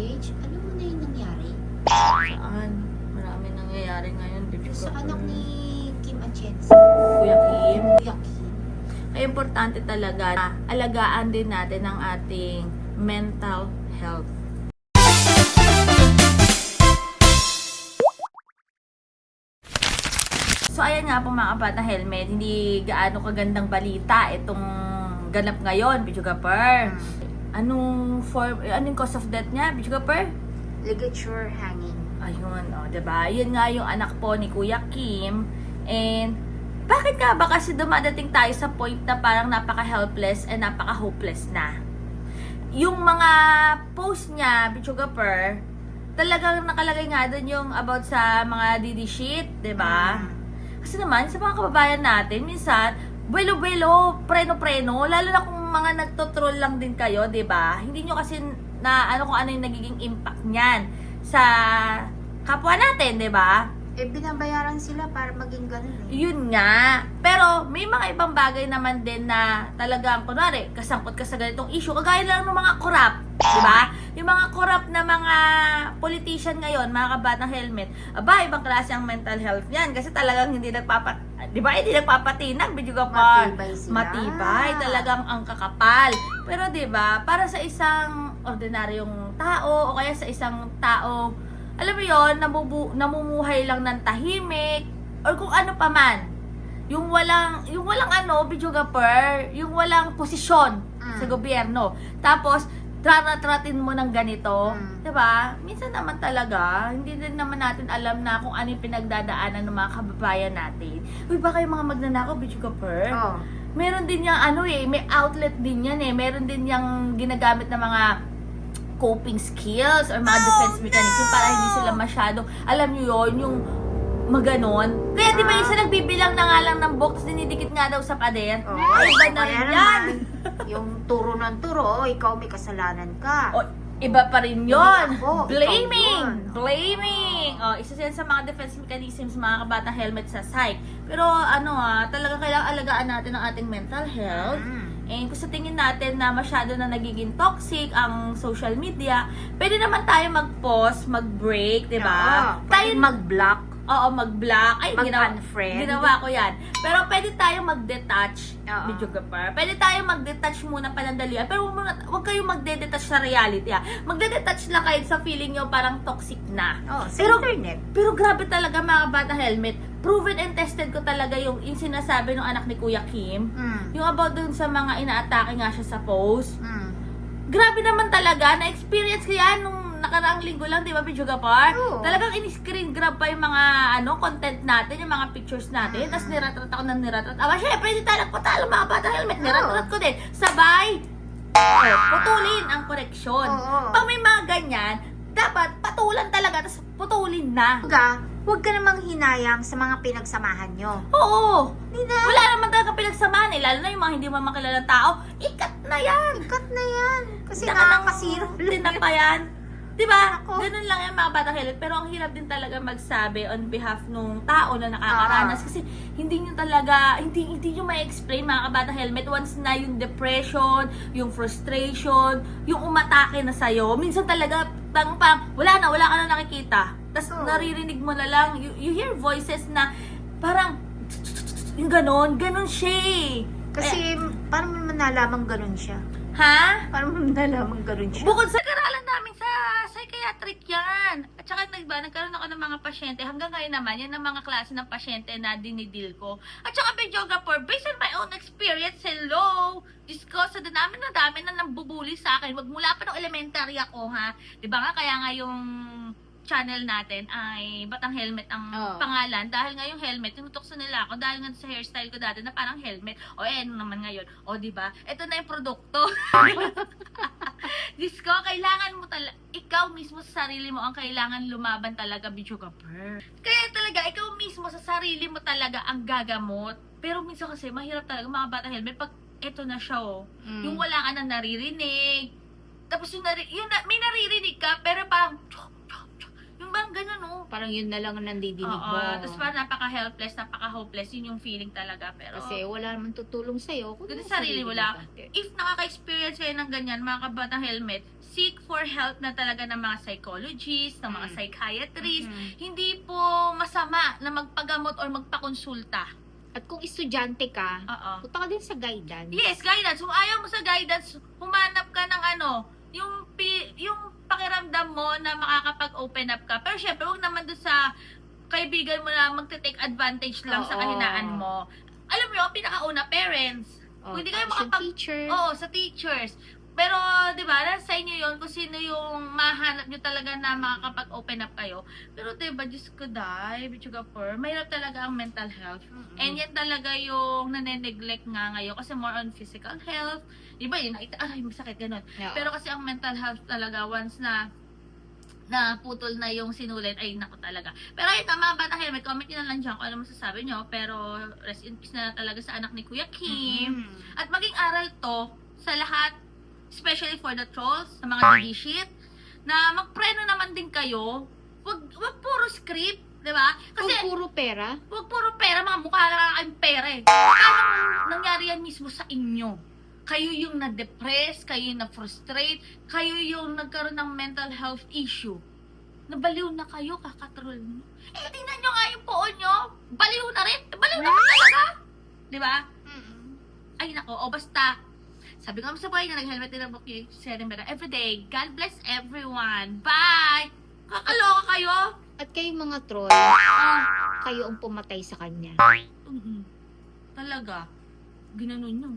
PH, alam mo na yung nangyari? Saan? Marami nangyayari ngayon. Video Sa anak ni Kim Atienza, Kuya Kim. Kuya Kim. Ay, importante talaga na alagaan din natin ang ating mental health. So, ayan nga po mga kabata helmet, hindi gaano kagandang balita itong ganap ngayon, Bicho Gapper. Anong form, eh, anong cause of death niya, Bicho Gapper? Ligature hanging. Ayun, oh, 'di ba? Yun nga yung anak po ni Kuya Kim. And bakit nga ba kasi dumadating tayo sa point na parang napaka-helpless and napaka-hopeless na? Yung mga post niya, Bichuga Per, talagang nakalagay nga doon yung about sa mga DD shit, 'di ba? Kasi naman, sa mga kababayan natin, minsan, buelo-buelo, preno-preno, lalo na kung mga nagtotroll lang din kayo, 'di ba? Hindi nyo kasi na ano kung ano yung nagiging impact niyan sa kapwa natin, 'di ba? Eh, binabayaran sila para maging ganun eh. Yun nga. Pero may mga ibang bagay naman din na talagang, kunwari, kasangkot ka sa ganitong issue. Kagaya lang ng mga korap. Di ba? Yung mga korap na mga politician ngayon, mga kabatang helmet, aba, ibang klase ang mental health niyan. Kasi talagang hindi nagpapa... Di ba? Hindi nagpapatinag. Medyo ka pa. Matibay sila. Matibay. Talagang ang kakapal. Pero di ba para sa isang ordinaryong tao o kaya sa isang tao alam mo yon nabubu, namumuhay lang ng tahimik or kung ano pa man yung walang yung walang ano videographer yung walang posisyon Mm. sa gobyerno tapos traratratin mo ng ganito Mm. 'di ba minsan naman talaga hindi din naman natin alam na kung ano yung pinagdadaanan ng mga kababayan natin uy baka yung mga magnanakaw videographer Oh. meron din yung ano eh, may outlet din yan eh. Meron din yung ginagamit ng mga coping skills or mga defense mechanism para hindi sila masyado, alam nyo yon yung maganon. Kaya di ba yung isa nagbibilang na nga lang ng box, dinidikit nga daw sa pader? Oh. Ay, iba na rin yan. yung turo ng turo, oh, ikaw may kasalanan ka. O, iba pa rin yon. Hindi ako, ikaw Blaming! yun. Blaming! O, isa yan sa mga defense mechanisms mga kabatang helmet sa psych. Pero ano ah, talaga kailangan alagaan natin ang ating mental health. Mm. And kung sa tingin natin na masyado na nagiging toxic ang social media, pwede naman tayo mag-pause, mag-break, di ba? Oo, Tayo mag-block. Oo, mag-block. Ay, ginawa, Mag-unfriend. ginawa ko yan. Pero pwede tayong mag-detach. Oo. Medyo gapar. Pwede tayong mag-detach muna panandalian. Pero muna, huwag kayong magde-detach sa reality. Ah. Magde-detach lang kayo sa feeling nyo parang toxic na. Oh, sa Pero- internet. Pero grabe talaga mga bata helmet. Proven and tested ko talaga yung, yung sinasabi ng anak ni Kuya Kim. Mm. Yung about dun sa mga inaatake nga siya sa post. Mm. Grabe naman talaga. Na-experience ko yan nung nakaraang linggo lang, di ba, Video Gapar? Oo. Talagang in-screen grab pa yung mga ano content natin, yung mga pictures natin. Tapos niratrat ako ng niratrat. Aba, syempre, hindi tayo nagpatalo mga bata helmet. Niratrat ko din. Sabay, oh, putulin ang koreksyon. Oo. Pag may mga ganyan, dapat patulan talaga, tapos putulin na. Huwag huwag ka namang hinayang sa mga pinagsamahan nyo. Oo. Hindi na. Wala naman talaga pinagsamahan eh. Lalo na yung mga hindi mo makilalang tao. Ikat na yan. Cut na yan. Kasi Saka lang nakakasira. Tinak pa yan. Di ba? Ako. Ganun lang yan mga batang helmet. Pero ang hirap din talaga magsabi on behalf nung tao na nakakaranas. Ah. Kasi hindi nyo talaga, hindi, hindi nyo ma-explain mga kabatang helmet once na yung depression, yung frustration, yung umatake na sa'yo. Minsan talaga, tang pang, wala na, wala ka na nakikita. Tapos Oo. naririnig mo na lang, you, you hear voices na parang, yung ganon, ganon siya eh. Kasi, paano mo nalaman ganun siya? Ha? Mo nalaman ganun siya? Bukod sa sa psychiatric yan. At saka nagba, nagkaroon ako ng mga pasyente. Hanggang ngayon naman, yan ang mga klase ng pasyente na dinidil ko. At saka videographer, based on my own experience, hello! Diyos ko, sa dami na dami na nambubuli sa akin. Magmula pa nung elementary ako, ha? Di ba nga, kaya nga yung channel natin ay Batang Helmet ang Oo. pangalan. Dahil nga yung helmet, tinutukso nila ako. Dahil nga sa hairstyle ko dati na parang helmet. O eh, ano naman ngayon? O, di ba? Ito na yung produkto. Diyos ko, kailangan mo talaga, ikaw mismo sa sarili mo ang kailangan lumaban talaga, video ka per. Kaya talaga, ikaw mismo sa sarili mo talaga ang gagamot. Pero minsan kasi, mahirap talaga mga bata helmet pag eto na siya oh. Mm. Yung wala ka na naririnig. Tapos yung, nari, yung na, may naririnig ka, pero parang. Yung bang ganun oh. Parang yun na lang ang nandidinig Oo, mo. tapos parang napaka-helpless, napaka-hopeless, yun yung feeling talaga. Pero, Kasi wala naman tutulong sa'yo. Kung Kundi yung sarili mo lang. if nakaka-experience kayo ng ganyan, mga kabatang helmet, seek for help na talaga ng mga psychologists, ng mga Mm. psychiatrists. Mhm. Hindi po masama na magpagamot or magpakonsulta. At kung estudyante ka, Oo. punta ka din sa guidance. Yes, guidance. Kung ayaw mo sa guidance, humanap ka ng ano, yung pi, yung pakiramdam mo na makakapag-open up ka. Pero syempre, huwag naman doon sa kaibigan mo na magte-take advantage lang sa Oo. kahinaan mo. Alam mo yun, pinakauna, parents. Oh, Kung hindi kayo tapos yung makapag- teacher. Oo, sa teachers. Pero, di ba, nasa inyo yun kung sino yung mahanap nyo talaga na makakapag-open up kayo. Pero, di ba, Diyos ko, die, Bichugapur, mahirap talaga ang mental health. Mm-mm. And yan talaga yung nane-neglect nga ngayon kasi more on physical health. Di ba, yun, nakita, aray, masakit, ganun. Oo. Pero kasi ang mental health talaga, once na na putol na yung sinulit, ay naku talaga. Pero ayun, tama ba na may comment na lang dyan kung ano masasabi nyo. Pero rest in peace na talaga sa anak ni Kuya Kim. Mm. At maging aral to sa lahat, especially for the trolls, sa mga DD shit, na magpreno naman din kayo. Wag, wag puro script, di ba? Kung Kasi, puro pera, wag puro pera, mga mukha lang kayong pera eh. Paano nangyari yan mismo sa inyo? Kayo yung na-depress, kayo yung na-frustrate, kayo yung nagkaroon ng mental health issue. Nabaliw na kayo, kakatrol nyo. Eh, tingnan nyo nga yung poon nyo. Baliw na rin. Baliw na rin talaga. Di ba? Ay, nako. O, basta. Sabi ko sa buhay na nag-helmet din ang yung Seren Mera. Everyday. God bless everyone. Bye! Kakaloka kayo. at kayong mga troll, Ah, kayo ang pumatay sa kanya. mhm. Talaga. Ginanon nyo.